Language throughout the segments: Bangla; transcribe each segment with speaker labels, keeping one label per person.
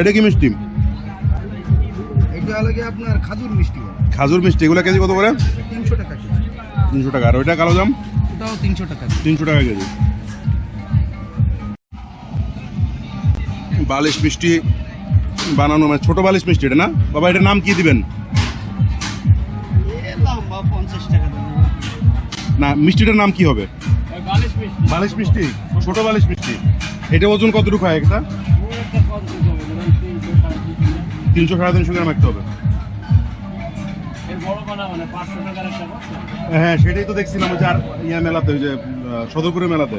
Speaker 1: এটা কি মিষ্টি?
Speaker 2: এটা হলো আপনার খাজুর মিষ্টি।
Speaker 1: খাজুর মিষ্টি এগুলো কেজি কত করে?
Speaker 2: তিনশো টাকা কেজি।
Speaker 1: তিনশো টাকা। আর ওইটা কালো জাম?
Speaker 2: ওটাও তিনশো টাকা
Speaker 1: তিনশো টাকা কেজি। বালিশ মিষ্টি বানানো মানে ছোট বালিশ মিষ্টি এটা না? বাবা এটার নাম কি দিবেন? না মিষ্টিটার নাম কি হবে? বালিশ মিষ্টি? ছোট বালিশ মিষ্টি। এটা ওজন কতটুকু হয় একটা? তিনশো সাড়ে তিনশো গ্রাম একটা হবে হ্যাঁ সেটাই তো দেখছিলাম ওই যে আর ইয়া মেলাতে ওই যে সদরপুরের মেলাতে।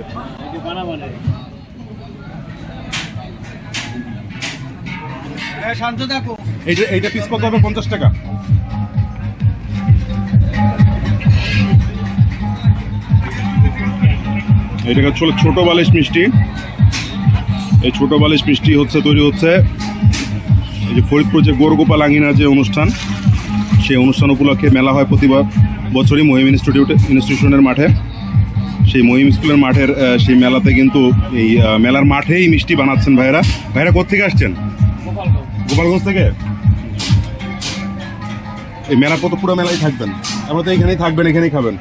Speaker 2: শান্ত
Speaker 1: এইটা এইটা পিস কত হবে পঞ্চাশ টাকা। এটা হচ্ছে ছোট বালিশ মিষ্টি। এই ছোট বালিশ মিষ্টি হচ্ছে তৈরি হচ্ছে এই যে ফরিদপুর যে গৌরগোপাল আঙ্গিনার যে অনুষ্ঠান, সেই অনুষ্ঠান উপলক্ষে মেলা হয় প্রতিবার বছরই মহিম ইনস্টিটিউট ইনস্টিটিউশনের মাঠে। সেই মহিম স্কুলের মাঠের সেই মেলাতে কিন্তু এই মেলার মাঠেই মিষ্টি বানাচ্ছেন ভাইরা ভাইরা কোথেকে আসছেন? গোপালগঞ্জ থেকে? এই মেলা কত, পুরো মেলায় থাকবেন? আমরা তো এখানেই থাকবেন, এখানেই খাবেন।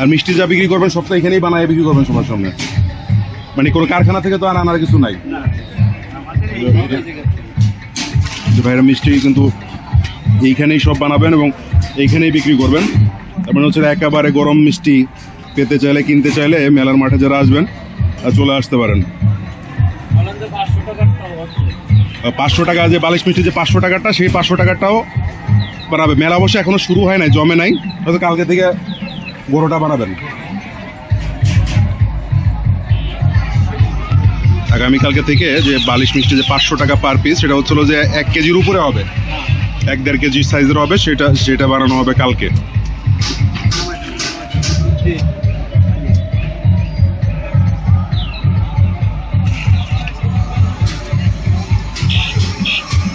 Speaker 1: আর মিষ্টি যা বিক্রি করবেন, সব তো এখানেই বানায় বিক্রি করবেন সবার সামনে। মানে কোনো কারখানা থেকে তো আর আনার কিছু নাই? ভাইরা মিষ্টি কিন্তু এইখানেই সব বানাবেন এবং এইখানেই বিক্রি করবেন। তার মানে হচ্ছে একেবারে গরম মিষ্টি পেতে চাইলে, কিনতে চাইলে মেলার মাঠে যারা আসবেন চলে আসতে পারেন। পাঁচশো টাকা যে বালিশ মিষ্টি যে পাঁচশো টাকাটা সেই পাঁচশো টাকাটাও বানাবে। মেলা অবশ্য এখনও শুরু হয় নাই, জমে নাই। হয়তো কালকে থেকে বড়োটা বানাবেন। আগামীকালকে থেকে যে বালিশ মিষ্টি যে পাঁচশো টাকা পার পিস সেটা হচ্ছিল যে এক কেজির উপরে হবে। এক দেড় কেজি সাইজের হবে, সেটা সেটা বানানো হবে কালকে।